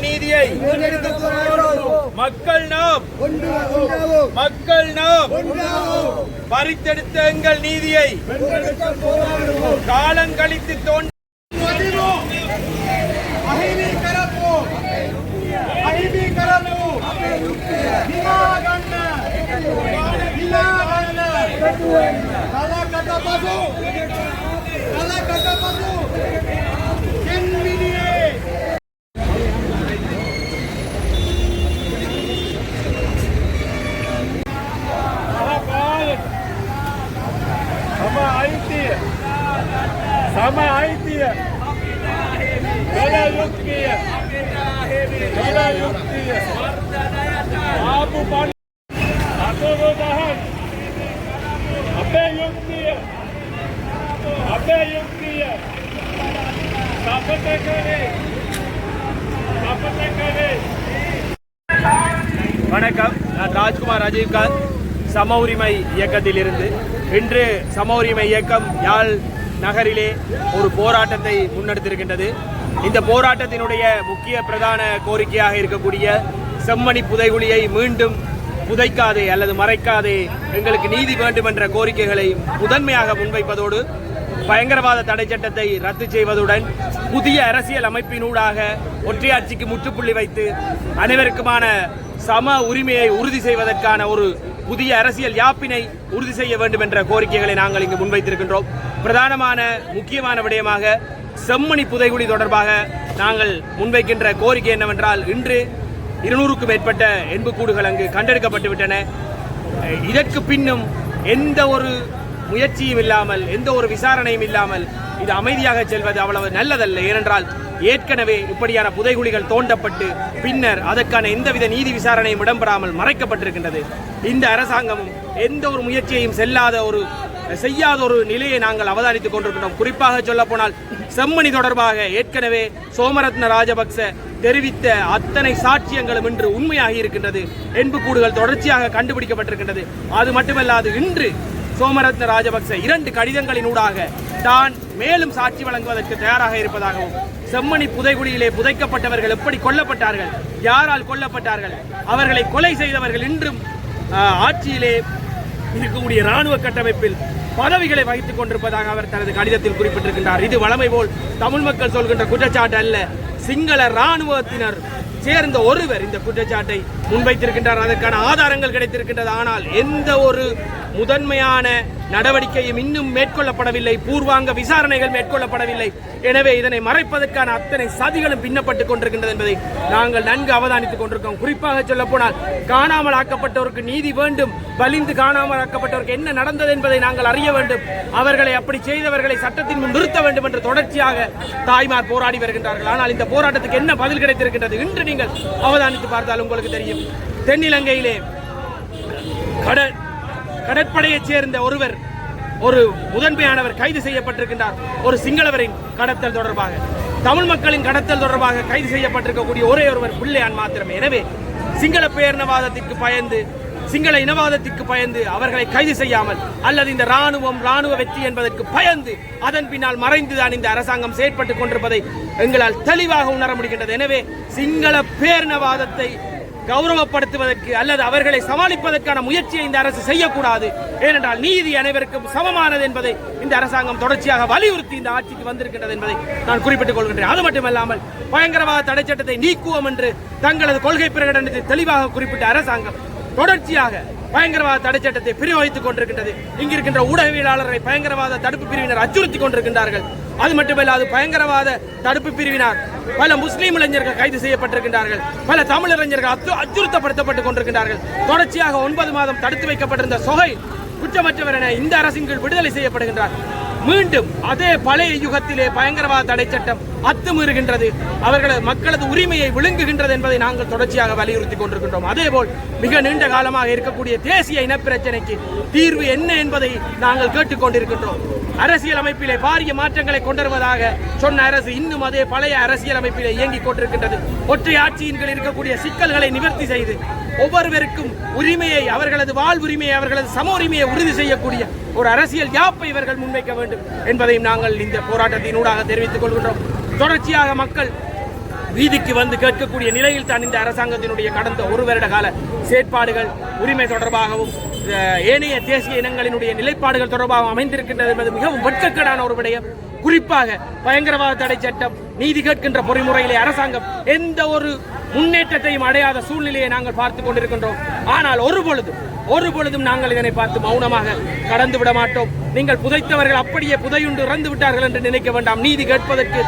நீதியை. மக்கள் நாம். மக்கள் நாம். பறித்தெடுத்த எங்கள் நீதியை. காலம் கழித்து தோன்ற. Mama Aitia. Mala Yuktiya. Mala Yuktiya. Babu Pani. Akobo Mahan. Abe Yuktiya. Abe Yuktiya. Sapate Kare. Sapate Kare. வணக்கம் நான் ராஜ்குமார் ராஜீவ்காந்த் சம உரிமை இயக்கத்திலிருந்து இன்று சம உரிமை இயக்கம் யாழ் நகரிலே ஒரு போராட்டத்தை முன்னெடுத்திருக்கின்றது. இந்த போராட்டத்தினுடைய முக்கிய பிரதான கோரிக்கையாக இருக்கக்கூடிய செம்மணி புதைகுழியை மீண்டும் புதைக்காதே அல்லது மறைக்காதே எங்களுக்கு நீதி வேண்டும் என்ற கோரிக்கைகளை முதன்மையாக முன்வைப்பதோடு பயங்கரவாத தடை சட்டத்தை ரத்து செய்வதுடன் புதிய அரசியல் அமைப்பினூடாக ஒற்றையாட்சிக்கு முற்றுப்புள்ளி வைத்து அனைவருக்குமான சம உரிமையை உறுதி செய்வதற்கான ஒரு புதிய அரசியல் யாப்பினை உறுதி செய்ய வேண்டும் என்ற கோரிக்கைகளை நாங்கள் இங்கு முன்வைத்திருக்கின்றோம். பிரதானமான முக்கியமான விடயமாக செம்மணி புதைகுழி தொடர்பாக நாங்கள் முன்வைக்கின்ற கோரிக்கை என்னவென்றால் இன்று இருநூறுக்கும் மேற்பட்ட எண்புக்கூடுகள் அங்கு கண்டெடுக்கப்பட்டு விட்டன. இதற்கு பின்னும் எந்த ஒரு முயற்சியும் இல்லாமல் எந்த ஒரு விசாரணையும் இல்லாமல் இது அமைதியாக செல்வது அவ்வளவு நல்லதல்ல. ஏனென்றால் ஏற்கனவே இப்படியான புதைகுழிகள் தோண்டப்பட்டு பின்னர் அதற்கான எந்தவித நீதி விசாரணையும் இடம்பெறாமல் மறைக்கப்பட்டிருக்கின்றது. இந்த அரசாங்கமும் எந்த ஒரு முயற்சியையும் செல்லாத ஒரு செய்யாத ஒரு நிலையை நாங்கள் அவதானித்துக் கொண்டிருக்கிறோம். குறிப்பாக சொல்ல போனால் செம்மணி தொடர்பாக ஏற்கனவே சோமரத்ன ராஜபக்ச தெரிவித்த அத்தனை சாட்சியங்களும் இன்று உண்மையாகி இருக்கின்றது. என்பு கூடுகள் தொடர்ச்சியாக கண்டுபிடிக்கப்பட்டிருக்கின்றது. அது மட்டுமல்லாது இன்று சோமரத்ன ராஜபக்ச இரண்டு கடிதங்களினூடாக தான் மேலும் சாட்சி வழங்குவதற்கு தயாராக இருப்பதாகவும் செம்மணி புதைகுடியிலே புதைக்கப்பட்டவர்கள் எப்படி கொல்லப்பட்டார்கள் யாரால் கொல்லப்பட்டார்கள் அவர்களை கொலை செய்தவர்கள் இன்றும் ஆஹ், ஆட்சியிலே இருக்கக்கூடிய ராணுவ கட்டமைப்பில் பதவிகளை வகித்துக் கொண்டிருப்பதாக அவர் தனது கடிதத்தில் குறிப்பிட்டிருக்கின்றார். இது வளமை போல் தமிழ் மக்கள் சொல்கின்ற குற்றச்சாட்டு அல்ல. சிங்கள ராணுவத்தினர் சேர்ந்த ஒருவர் இந்த குற்றச்சாட்டை முன்வைத்திருக்கின்றார். அதற்கான ஆதாரங்கள் கிடைத்திருக்கின்றது. ஆனால் எந்த ஒரு முதன்மையான நடவடிக்கையும் இன்னும் மேற்கொள்ளப்படவில்லை. பூர்வாங்க விசாரணைகள் மேற்கொள்ளப்படவில்லை. எனவே இதனை மறைப்பதற்கான அத்தனை சதிகளும் பின்னப்பட்டுக் கொண்டிருக்கின்றது என்பதை நாங்கள் நன்கு அவதானித்துக் கொண்டிருக்கோம். குறிப்பாக சொல்ல போனால் காணாமல் ஆக்கப்பட்டவருக்கு நீதி வேண்டும் வலிந்து காணாமல் ஆக்கப்பட்டவருக்கு என்ன நடந்தது என்பதை நாங்கள் அறிய வேண்டும். அவர்களை அப்படி செய்தவர்களை சட்டத்தின் முன் நிறுத்த வேண்டும் என்று தொடர்ச்சியாக தாய்மார் போராடி வருகின்றார்கள். ஆனால் இந்த போராட்டத்துக்கு என்ன பதில் கிடைத்திருக்கின்றது இன்று நீங்கள் அவதானித்து பார்த்தால் உங்களுக்கு தெரியும். தென்னிலங்கையிலே கடல் கடற்படையைச் சேர்ந்த ஒருவர் ஒரு முதன்மையானவர் கைது செய்யப்பட்டிருக்கின்றார். ஒரு சிங்களவரின் கடத்தல் தொடர்பாக தமிழ் மக்களின் கடத்தல் தொடர்பாக கைது செய்யப்பட்டிருக்கக்கூடிய ஒரே ஒருவர் பிள்ளையான் மாத்திரமே. எனவே சிங்கள பேரினவாதத்திற்கு பயந்து சிங்கள இனவாதத்திற்கு பயந்து அவர்களை கைது செய்யாமல் அல்லது இந்த ராணுவம் ராணுவ வெற்றி என்பதற்கு பயந்து அதன் பின்னால் மறைந்துதான் இந்த அரசாங்கம் செயற்பட்டுக் கொண்டிருப்பதை எங்களால் தெளிவாக உணர முடிகின்றது. எனவே சிங்கள பேரினவாதத்தை கௌரவப்படுத்துவதற்கு அல்லது அவர்களை சமாளிப்பதற்கான முயற்சியை இந்த அரசு செய்யக்கூடாது. ஏனென்றால் நீதி அனைவருக்கும் சமமானது என்பதை இந்த அரசாங்கம் தொடர்ச்சியாக வலியுறுத்தி இந்த ஆட்சிக்கு வந்திருக்கின்றது என்பதை நான் குறிப்பிட்டுக் கொள்கின்றேன். அது மட்டுமல்லாமல் பயங்கரவாத தடை சட்டத்தை நீக்குவோம் என்று தங்களது கொள்கை பிரகடனத்தை தெளிவாக குறிப்பிட்ட அரசாங்கம் தொடர்ச்சியாக பயங்கரவாத தடை சட்டத்தை பிரயோகித்துக் கொண்டிருக்கின்றது. இங்கிருக்கின்ற ஊடகவியலாளர்களை பயங்கரவாத தடுப்பு பிரிவினர் அச்சுறுத்தி கொண்டிருக்கின்றார்கள். அது மட்டுமல்லாது பயங்கரவாத தடுப்பு பிரிவினர். பல முஸ்லீம் இளைஞர்கள் கைது செய்யப்பட்டிருக்கின்றார்கள். பல தமிழ் இளைஞர்கள் அச்சு- அச்சுறுத்தப்படுத்தப்பட்டுக் கொண்டிருக்கின்றார்கள். தொடர்ச்சியாக ஒன்பது மாதம் தடுத்து வைக்கப்பட்டிருந்த சொகை குற்றமற்றவர் என இந்த அரசின் கீழ் விடுதலை செய்யப்படுகின்றார். மீண்டும் அதே பழைய யுகத்திலே பயங்கரவாத தடை சட்டம் அத்துமீறுகின்றது. அவர்களது மக்களது உரிமையை விழுங்குகின்றது என்பதை நாங்கள் தொடர்ச்சியாக வலியுறுத்தி கொண்டிருக்கின்றோம். அதேபோல் மிக நீண்ட காலமாக இருக்கக்கூடிய தேசிய இனப்பிரச்சனைக்கு தீர்வு என்ன என்பதை நாங்கள் கேட்டுக்கொண்டிருக்கின்றோம் அரசியல் அமைப்பிலே பாரிய மாற்றங்களை கொண்டுவருவதாக சொன்ன அரசு இன்னும் அதே பழைய அரசியல் அமைப்பிலே இயங்கிக் கொண்டிருக்கின்றது. ஒற்றை ஆட்சியின் இருக்கக்கூடிய சிக்கல்களை நிவர்த்தி செய்து ஒவ்வொருவருக்கும் உரிமையை அவர்களது வாழ்வுரிமையை அவர்களது சம உரிமையை உறுதி செய்யக்கூடிய ஒரு அரசியல் யாப்பை இவர்கள் முன்வைக்க வேண்டும் என்பதையும் நாங்கள் இந்த போராட்டத்தினூடாக தெரிவித்துக் கொள்கின்றோம். தொடர்ச்சியாக மக்கள் வீதிக்கு வந்து கேட்கக்கூடிய நிலையில் தான் இந்த அரசாங்கத்தினுடைய கடந்த ஒரு வருட கால செயற்பாடுகள் உரிமை தொடர்பாகவும் அஹ், ஏனைய தேசிய இனங்களினுடைய நிலைப்பாடுகள் தொடர்பாகவும் அமைந்திருக்கின்றது என்பது மிகவும் வெட்கக்கேடான ஒரு விடயம். குறிப்பாக பயங்கரவாத தடை சட்டம் நீதி கேட்கின்ற பொறிமுறையிலே அரசாங்கம் எந்த ஒரு முன்னேற்றத்தையும் அடையாத சூழ்நிலையை நாங்கள் பார்த்து கொண்டிருக்கின்றோம். ஆனால் ஒரு பொழுதும் ஒரு பொழுதும் நாங்கள் இதனை பார்த்து மௌனமாக கடந்து விட மாட்டோம். நீங்கள் புதைத்தவர்கள் அப்படியே புதையுண்டு இறந்து விட்டார்கள் என்று நினைக்க வேண்டாம். நீதி கேட்பதற்கு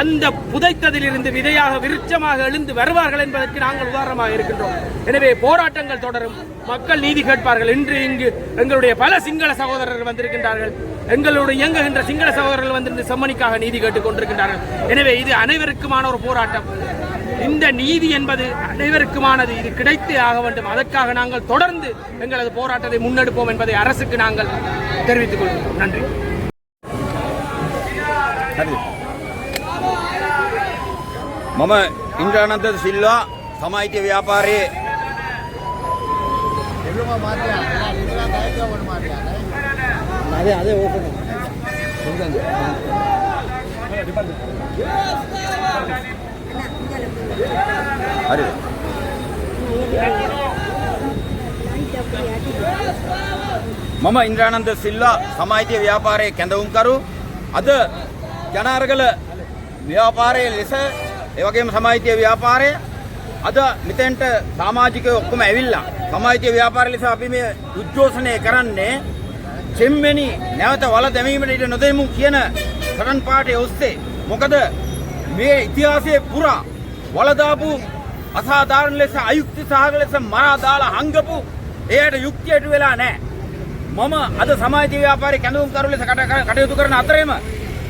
அந்த புதைத்ததிலிருந்து விதையாக விருட்சமாக எழுந்து வருவார்கள் என்பதற்கு நாங்கள் உதாரணமாக இருக்கின்றோம். எனவே போராட்டங்கள் தொடரும். மக்கள் நீதி கேட்பார்கள். இன்று இங்கு எங்களுடைய பல சிங்கள சகோதரர்கள் வந்திருக்கின்றார்கள். எங்களுடைய இயங்குகின்ற சிங்கள சகோதரர்கள் வந்து இந்த செம்மணிக்காக நீதி கேட்டுக் கொண்டிருக்கின்றார்கள் எனவே இது அனைவருக்குமான ஒரு போராட்டம் இந்த நீதி என்பது அனைவருக்குமானது இது கிடைத்தே ஆக வேண்டும் அதற்காக நாங்கள் தொடர்ந்து எங்களது போராட்டத்தை முன்னெடுப்போம் என்பதை அரசுக்கு நாங்கள் தெரிவித்துக் கொள்கிறோம் நன்றி මම ඉන්ද්‍රානන්ද සිල්වා සමාහිත්‍ය ව්‍යාපාරයේ అదే అదే ఓపెన్ හරි මම ඉන්ද්‍රානන්ද සිල්වා සමාහිත්‍ය ව්‍යාපාරයේ කැඳවුම්කරු අද ජනාරගල ව්‍යාපාරයේ ලෙස එවගේම සමාහිත්‍ය ව්‍යාපාරය අද මෙතෙන්ට සමාජිකයෝ ඔක්කොම ඇවිල්ලා සමාහිත්‍ය ව්‍යාපාර ලෙස අපි මේ උද්ඝෝෂණය කරන්නේ චෙම්මෙනි නැවත වල දැමීමට ඉඩ නොදෙමු කියන සටන් පාටේ ඔස්සේ මොකද මේ ඉතිහාසයේ පුරා වලදාපු අසාධාරණ ලෙස අයුක්ති සහග ලෙස මරා දාලා හංගපු එයට යුක්තියට වෙලා නැහැ. මම අද සමාජ ව්‍යාපාරේ කැඳවුම් කරු ලෙස කට- කට- කටයුතු කරන අතරේම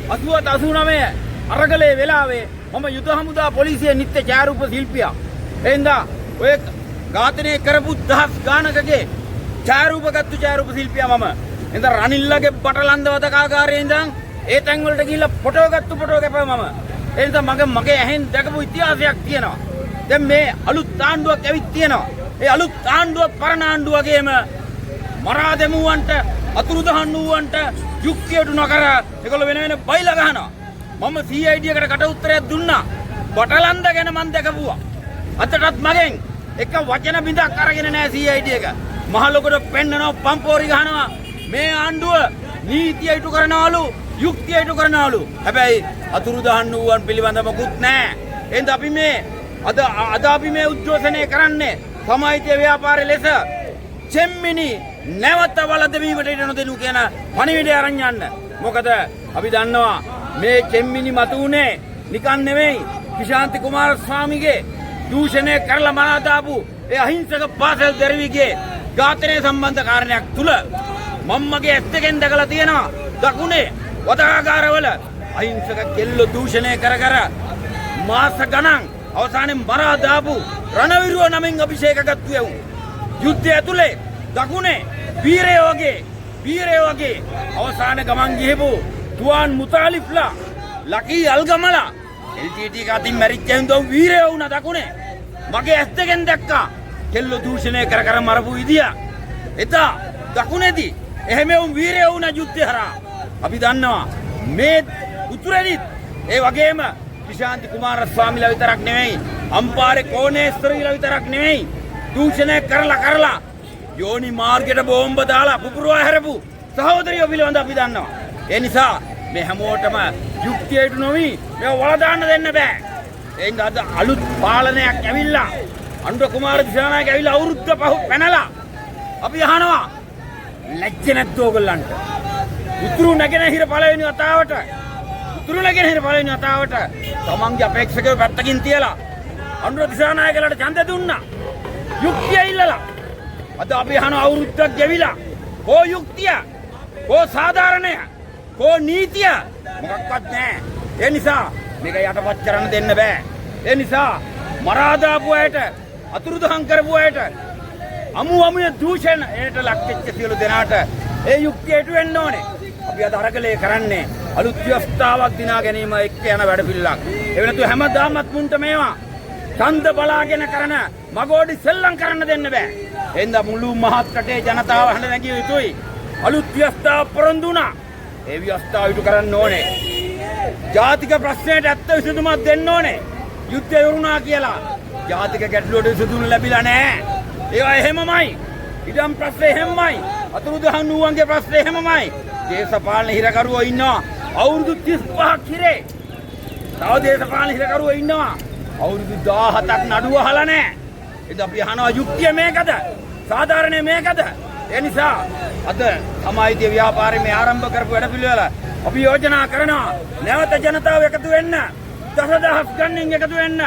80 89 අරගලේ වෙලාවේ මම යුද හමුදා පොලිසිය නිත්‍ය ඡායාරූප ශිල්පියා. එන්දා ඔය ඝාතනය කරපු දහස් ගානකගේ ඡායාරූප ගත්තු ඡායාරූප ශිල්පියා මම. එන්දා රනිල්ලගේ බටලන්ද වදකාගාරයේ ඉඳන් ඒ තැන් වලට ගිහිල්ලා ෆොටෝ ගත්තු ෆොටෝ කැපුවා මම. ඒ නිසා මගේ මගේ ඇහෙන් දැකපු ඉතිහාසයක් තියෙනවා. දැන් මේ අලුත් ආණ්ඩුවක් ඇවිත් තියෙනවා. ඒ අලුත් ආණ්ඩුව පරණ ආණ්ඩුව වගේම මරා දෙමුවන්ට අතුරුදහන් වූවන්ට යුක්තියට නොකර ඒගොල්ලෝ වෙන වෙන බයිලා ගහනවා. මම CID එකට කට උත්තරයක් දුන්නා. බටලන්ද ගැන මම දැකපුවා. අතටත් මගෙන් එක වචන බිඳක් අරගෙන නැහැ CID එක. මහ ලොකුට පෙන්නනවා පම්පෝරි ගහනවා. මේ ආණ්ඩුව නීතිය ඉටු කරනවලු යුක්තිය ඉටු කරනවලු. හැබැයි අතුරුදහන් වූවන් පිළිබඳ මොකුත් නැහැ. එහෙනම් අපි මේ අද අද අපි මේ උද්ඝෝෂණය කරන්නේ සමාජීය ව්‍යාපාරය ලෙස චෙම්මිනි නැවත වලදවීමට ඉඩ නොදෙනු කියන පණිවිඩය අරන් යන්න. මොකද අපි දන්නවා මේ චෙම්මිනි මතු උනේ නිකන් නෙවෙයි කිශාන්ති කුමාරස්වාමිගේ දූෂණය කරලා මරා දාපු ඒ අහිංසක පාසල් දැරිවිගේ ඝාතනය සම්බන්ධ කාරණයක් තුල මම්මගේ ඇස් දෙකෙන් දැකලා තියෙනවා. දකුණේ වදාගාරවල අහිංසක කෙල්ල දූෂණය කර කර මාස ගණන් අවසානයේ මරා දාපු රණවිරුව නමින් අභිෂේකගත්තු යවුන් යුද්ධය ඇතුලේ දකුණේ වීරය වගේ වීරය වගේ අවසාන ගමන් ගිහපු තුවාන් මුතාලිෆ්ලා ලකී අල්ගමලා එල්ටීටි එක අතින් මැරිච්ච හින්දා වීරය වුණා දකුණේ. මගේ ඇස් දෙකෙන් දැක්කා. කෙල්ල දූෂණය කර කර මරපු විදිය. එදා දකුණේදී එහෙම වුන් වීරය වුණා යුද්ධය හරහා අපි දන්නවා මේ උතුරෙදිත් ඒ වගේම විශාන්ති කුමාරස්වාමිලා විතරක් නෙවෙයි අම්පාරේ කෝණේස්වරීලා විතරක් නෙවෙයි දූෂණය කරලා කරලා යෝනි මාර්ගයට බෝම්බ දාලා පුපුරවා හැරපු සහෝදරියෝ පිළිබඳ අපි දන්නවා. ඒ නිසා මේ හැමෝටම යුක්තියට නොවි මේ වලදාන්න දෙන්න බෑ. එයින් අද අලුත් පාලනයක් ඇවිල්ලා අනුර කුමාර දිසානායක ඇවිල්ලා අවුරුද්ද පහ පැනලා අපි අහනවා ලැජ්ජ නැද්ද ඕගොල්ලන්ට? උතුරු නැගෙනහිර පළවෙනි වතාවට උතුරු නැගෙනහිර පළවෙනි වතාවට තමන්ගේ අපේක්ෂකව පැත්තකින් තියලා අනුර දිසානායකලට ඡන්ද දුන්නා. යුක්තිය ඉල්ලලා. අද අපි අහන අවුරුද්දක් ගෙවිලා. කෝ යුක්තිය? කෝ සාධාරණය? කෝ නීතිය? මොකක්වත් නැහැ. ඒ නිසා මේක යටපත් කරන්න දෙන්න බෑ. ඒ නිසා මරා දාපු අයට අතුරුදහන් කරපු අයට අමු අමුය දූෂණයට ලක් වෙච්ච සියලු දෙනාට ඒ යුක්තියට වෙන්න ඕනේ. අපි අද අරගලේ කරන්නේ අලුත් ව්‍යවස්ථාවක් දිනා ගැනීම එක්ක යන වැඩපිළිවෙලක්. ඒ වෙනතු හැමදාමත් මුන්ට මේවා ඡන්ද බලාගෙන කරන මගෝඩි සෙල්ලම් කරන්න දෙන්න බෑ. එඳ මුළු මහත් රටේ ජනතාව හඬ නැගිය යුතුයි. අලුත් ව්‍යවස්ථාව පොරොන්දු වුණා. ඒ ව්‍යවස්ථාව ඉටු කරන්න ඕනේ. ජාතික ප්‍රශ්නයට ඇත්ත විසඳුමක් දෙන්න ඕනේ. යුද්ධය වුණා කියලා. ජාතික ගැටලුවට සුදුන ලැබිලා නැහැ. ඒවා එහෙමමයි. ඉඩම් ප්‍රශ්නේ එහෙමමයි. අතුරුදහන් වූවන්ගේ ප්‍රශ්නේ එහෙමමයි. දේශපාලන හිරකරුවෝ ඉන්නවා. අවුරුදු 35ක් හිරේ. තව දේශපාලන හිරකරුවෝ ඉන්නවා. අවුරුදු 17ක් නඩුව අහලා නැහැ. එද අපි අහනවා යුක්තිය මේකද? සාධාරණය මේකද? ඒ නිසා අද සමාජීය ව්‍යාපාරයේ මේ ආරම්භ කරපු වැඩපිළිවෙල අපි යෝජනා කරනවා නැවත ජනතාව එකතු වෙන්න දසදහස් ගණනින් එකතු වෙන්න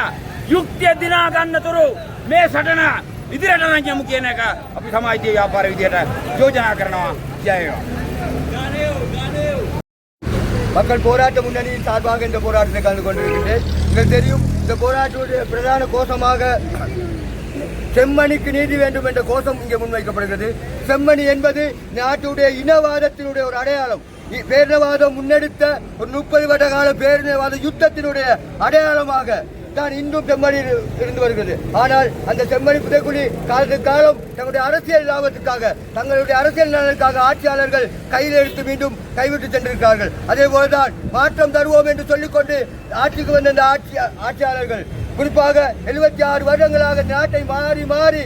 යුක්තිය දිනා ගන්නතුරු මේ සටන ವಿಧಿರೇಟನ ಮುಖೇನಕ ಅಪಿ ಸಮಾಜದ ವ್ಯಾಪಾರ ವಿಧಿರೇಟ ಯೋಜನಾಕರಣವ ஜெய மக்கள் போராட்ட முன்னணியின் சார்பாக இந்த போராட்டத்தை கலந்து கொண்டிருக்கின்றேன். எங்களுக்கு தெரியும் இந்த போராட்டத்துடைய பிரதான கோஷமாக செம்மணிக்கு நீதி வேண்டும் என்ற கோஷம் இங்கே முன்வைக்கப்படுகிறது. செம்மணி என்பது நாட்டுடைய இனவாதத்தினுடைய ஒரு அடையாளம். பேரினவாதம் முன்னெடுத்த ஒரு முப்பது வருட கால பேரினவாத யுத்தத்தினுடைய அடையாளமாக தான் இன்றும் செம்மணி இருந்து வருகிறது. ஆனால் அந்த செம்மணி புதைக்குழி காலத்துக்கு காலம் தங்களுடைய அரசியல் லாபத்துக்காக தங்களுடைய அரசியல் நலனுக்காக ஆட்சியாளர்கள் கையில் எடுத்து மீண்டும் கைவிட்டு சென்றிருக்கிறார்கள். அதே போலதான் மாற்றம் தருவோம் என்று சொல்லிக்கொண்டு ஆட்சிக்கு வந்த அந்த ஆட்சி ஆட்சியாளர்கள் குறிப்பாக எழுபத்தி ஆறு வருடங்களாக நாட்டை மாறி மாறி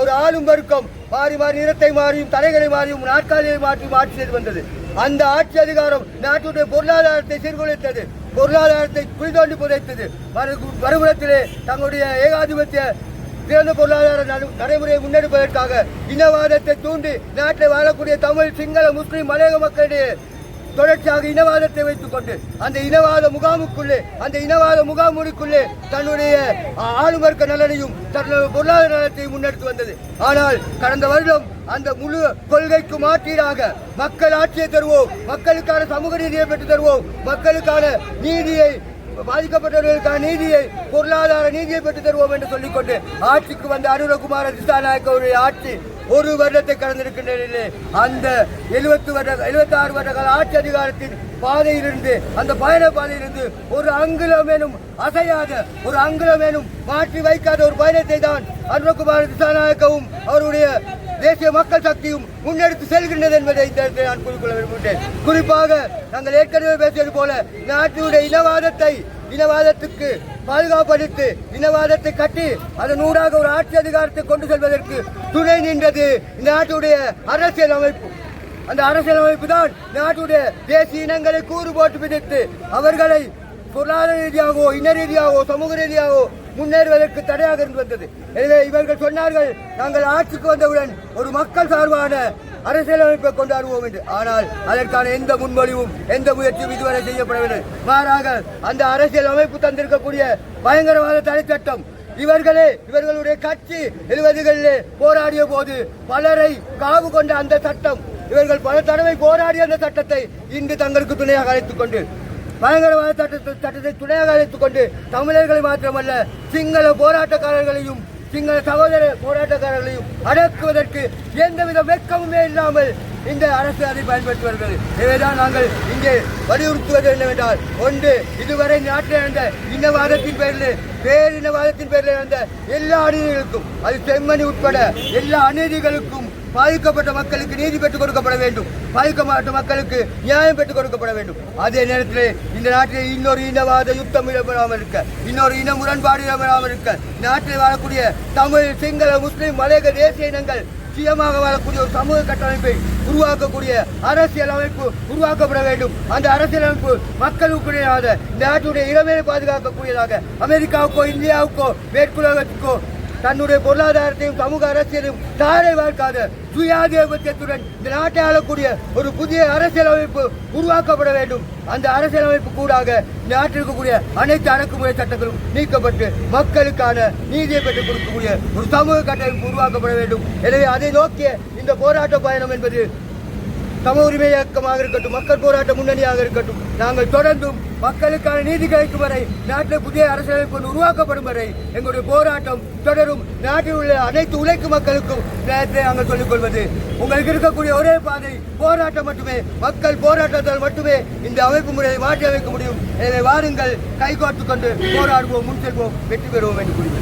ஒரு ஆளும் வர்க்கம் மாறி மாறி நிறத்தை மாறியும் தலைகளை மாறியும் நாற்காலியை மாற்றியும் ஆட்சி செய்து வந்தது. அந்த ஆட்சி அதிகாரம் நாட்டுடைய பொருளாதாரத்தை சீர்குலைத்தது. பொருளாதாரத்தை குளிதோண்டி புதைத்தது. மறு- மறுபுறத்திலே தங்களுடைய ஏகாதிபத்திய சிறந்த பொருளாதார நடைமுறையை முன்னெடுப்பதற்காக இனவாதத்தை தூண்டி நாட்டில் வாழக்கூடிய தமிழ் சிங்கள முஸ்லீம் மலையக மக்களிடையே தொடர்ச்சியாக இனவாதத்தை வைத்துக் கொண்டு அந்த இனவாத முகாமுக்குள்ளே அந்த இனவாத முகாமுக்குள்ளே தன்னுடைய ஆளும் வர்க்க நலனையும் தன்னுடைய பொருளாதார நலத்தையும் முன்னெடுத்து வந்தது. ஆனால் கடந்த வருடம் அந்த முழு கொள்கைக்கு மாற்றீடாக மக்கள் ஆட்சியை தருவோம் மக்களுக்கான சமூக நீதியை பெற்று தருவோம் மக்களுக்கான நீதியை பாதிக்கப்பட்டவர்களுக்கான நீதியை பொருளாதார நீதியை பெற்று தருவோம் என்று சொல்லிக்கொண்டு ஆட்சிக்கு வந்த அனுரகுமார திசாநாயக்கவுடைய ஆட்சி ஒரு வருடத்தை கடந்திருக்கின்ற அந்த எழுபத்து வருட எழுபத்தி ஆறு வருட கால ஆட்சி அதிகாரத்தின் பாதையிலிருந்து அந்த பயண பாதையிலிருந்து ஒரு அங்குலமேனும் அசையாத ஒரு அங்குலமேனும் மாற்றி வைக்காத ஒரு பயணத்தை தான் அனுரகுமார திசாநாயக்கவும் அவருடைய தேசிய மக்கள் சக்தியும் முன்னெடுத்து செல்கின்றது என்பதை இந்த இடத்தில் நான் குறிப்பிட விரும்புகிறேன் குறிப்பாக நாங்கள் ஏற்கனவே பேசியது போல நாட்டுடைய இனவாதத்தை இனவாதத்துக்கு பாதுகாப்பளித்து இனவாதத்தை கட்டி அதன் ஊடாக ஒரு ஆட்சி அதிகாரத்தை கொண்டு செல்வதற்கு துணை நின்றது இந்த நாட்டுடைய அரசியல் அமைப்பு அந்த அரசியல் அமைப்பு தான் நாட்டுடைய தேசிய இனங்களை கூறு போட்டு விதித்து அவர்களை பொருளாதார ரீதியாகவோ இன ரீதியாகவோ சமூக ரீதியாகவோ முன்னேறுவதற்கு தடையாக இருந்து வந்தது. எனவே இவர்கள் சொன்னார்கள் நாங்கள் ஆட்சிக்கு வந்தவுடன் ஒரு மக்கள் சார்பான அரசியலமைப்பை கொண்டாடுவோம் என்று. ஆனால் அதற்கான எந்த முன்மொழிவும் எந்த முயற்சியும் இதுவரை செய்யப்படவில்லை. மாறாக அந்த அரசியல் அமைப்பு தந்திருக்கக்கூடிய பயங்கரவாத தடை சட்டம் இவர்களே இவர்களுடைய கட்சி எழுபதுகளிலே போராடிய போது பலரை காவு கொண்ட அந்த சட்டம் இவர்கள் பல தடவை போராடிய அந்த சட்டத்தை இன்று தங்களுக்கு துணையாக அழைத்துக் கொண்டு பயங்கரவாத சட்டத்தை சட்டத்தை துணையாக அழைத்துக் கொண்டு தமிழர்களை மாத்திரமல்ல சிங்கள போராட்டக்காரர்களையும் சிங்கள சகோதர போராட்டக்காரர்களையும் அடக்குவதற்கு எந்தவித வெட்கமுமே இல்லாமல் இந்த அரசு அதை பயன்படுத்தி வருகிறது. எனவேதான் நாங்கள் இங்கே வலியுறுத்துவது என்னவென்றால் ஒன்று இதுவரை நாட்டில் நடந்த இனவாதத்தின் பேரில் பேரினவாதத்தின் பேரில் நடந்த எல்லா அநீதிகளுக்கும் அது செம்மணி உட்பட எல்லா அநீதிகளுக்கும் பாதிக்கப்பட்ட மக்களுக்கு நீதி பெற்றுக் கொடுக்கப்பட வேண்டும். பாதிக்கப்பட்ட மக்களுக்கு நியாயம் பெற்றுக் கொடுக்கப்பட வேண்டும். அதே நேரத்தில் இந்த நாட்டில் இன்னொரு இனவாத யுத்தம் இடம்பெறாமல் இருக்க இன்னொரு இன முரண்பாடு இடம்பெறாமல் இருக்க நாட்டில் வாழக்கூடிய தமிழ் சிங்கள முஸ்லீம் மலையக தேசிய இனங்கள் சுயமாக வாழக்கூடிய ஒரு சமூக கட்டமைப்பை உருவாக்கக்கூடிய அரசியல் அமைப்பு உருவாக்கப்பட வேண்டும். அந்த அரசியல் அமைப்பு மக்களுக்குடையாத நாட்டுடைய இளமையை பாதுகாக்கக்கூடியதாக அமெரிக்காவுக்கோ இந்தியாவுக்கோ மேற்குலகத்துக்கோ தன்னுடைய பொருளாதாரத்தையும் சமூக அரசியலையும் தாரை வாழ்க்காத சுயாதிபத்தியத்துடன் இந்த நாட்டை ஆளக்கூடிய ஒரு புதிய அரசியலமைப்பு உருவாக்கப்பட வேண்டும். அந்த அரசியலமைப்பு கூடாக நாட்டில் இருக்கக்கூடிய அனைத்து அடக்குமுறை சட்டங்களும் நீக்கப்பட்டு மக்களுக்கான நீதியை பெற்றுக் கொடுக்கக்கூடிய ஒரு சமூக கட்டமைப்பு உருவாக்கப்பட வேண்டும். எனவே அதை நோக்கிய இந்த போராட்ட பயணம் என்பது சம உரிமை இயக்கமாக இருக்கட்டும் மக்கள் போராட்ட முன்னணியாக இருக்கட்டும் நாங்கள் தொடர்ந்தும் மக்களுக்கான நீதி கிடைக்கும் வரை நாட்டில் புதிய அரசியலமைப்பு ஒன்று உருவாக்கப்படும் வரை எங்களுடைய போராட்டம் தொடரும். நாட்டில் உள்ள அனைத்து உழைக்கும் மக்களுக்கும் நேரத்தை நாங்கள் சொல்லிக் கொள்வது. உங்களுக்கு இருக்கக்கூடிய ஒரே பாதை போராட்டம் மட்டுமே. மக்கள் போராட்டத்தால் மட்டுமே இந்த அமைப்பு முறையை மாற்றி அமைக்க முடியும். எனவே வாருங்கள் கைகோர்த்து கொண்டு போராடுவோம் முன் செல்வோம் வெற்றி பெறுவோம் என்று கூறுகிறேன்